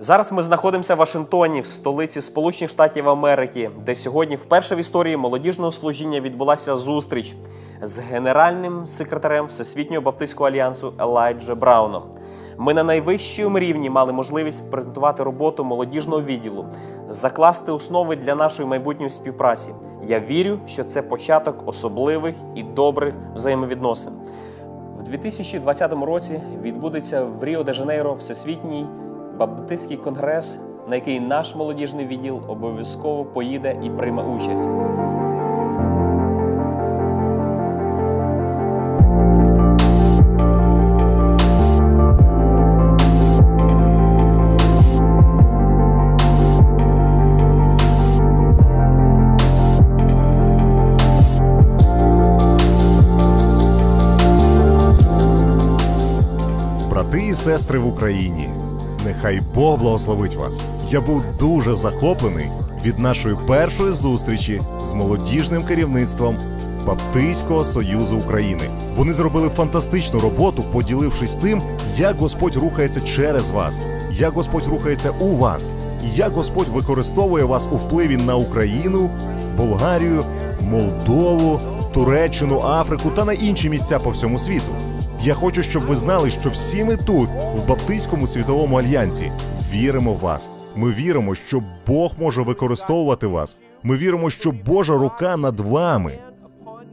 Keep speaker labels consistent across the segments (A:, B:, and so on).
A: Зараз ми знаходимося в Вашингтоні, в столиці Сполучених Штатів Америки, де сьогодні вперше в історії молодіжного служіння відбулася зустріч з генеральним секретарем Всесвітнього Баптистського альянсу Елайджа Брауном. Ми на найвищому рівні мали можливість презентувати роботу молодіжного відділу, закласти основи для нашої майбутньої співпраці. Я вірю, що це початок особливих і добрих взаємовідносин. В 2020 році відбудеться в Ріо де Жанейро Всесвітній Баптистський конгрес, на який наш молодіжний відділ обов'язково поїде і прийме участь.
B: Брати і сестри в Україні, нехай Бог благословить вас. Я був дуже захоплений від нашої першої зустрічі з молодіжним керівництвом Баптистського Союзу України. Вони зробили фантастичну роботу, поділившись тим, як Господь рухається через вас, як Господь рухається у вас, як Господь використовує вас у впливі на Україну, Болгарію, Молдову, Туреччину, Африку та на інші місця по всьому світу. Я хочу, щоб ви знали, що всі ми тут, в Баптистському світовому альянсі, віримо в вас. Ми віримо, що Бог може використовувати вас. Ми віримо, що Божа рука над вами,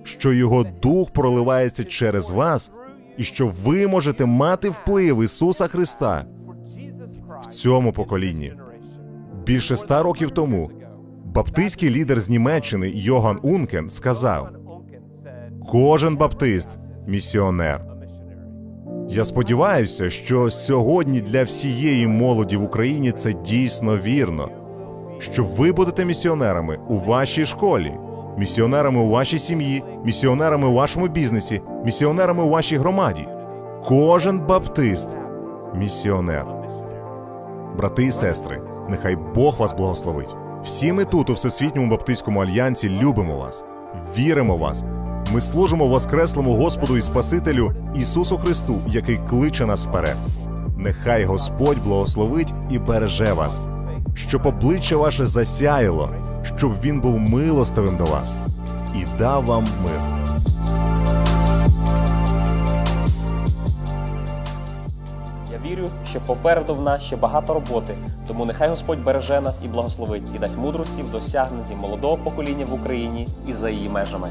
B: що його дух проливається через вас, і що ви можете мати вплив Ісуса Христа в цьому поколінні. Більше ста років тому баптистський лідер з Німеччини Йоган Ункен сказав: кожен баптист місіонер. Я сподіваюся, що сьогодні для всієї молоді в Україні це дійсно вірно. Що ви будете місіонерами у вашій школі, місіонерами у вашій сім'ї, місіонерами у вашому бізнесі, місіонерами у вашій громаді. Кожен баптист місіонер. Брати і сестри, нехай Бог вас благословить. Всі ми тут, у Всесвітньому Баптистському альянсі, любимо вас, віримо в вас. Ми служимо Воскреслому Господу і Спасителю Ісусу Христу, який кличе нас вперед. Нехай Господь благословить і береже вас, щоб обличчя ваше засяяло, щоб Він був милостивим до вас і дав вам мир.
A: Я вірю, що попереду в нас ще багато роботи, тому нехай Господь береже нас і благословить, і дасть мудрості в досягненні молодого покоління в Україні і за її межами.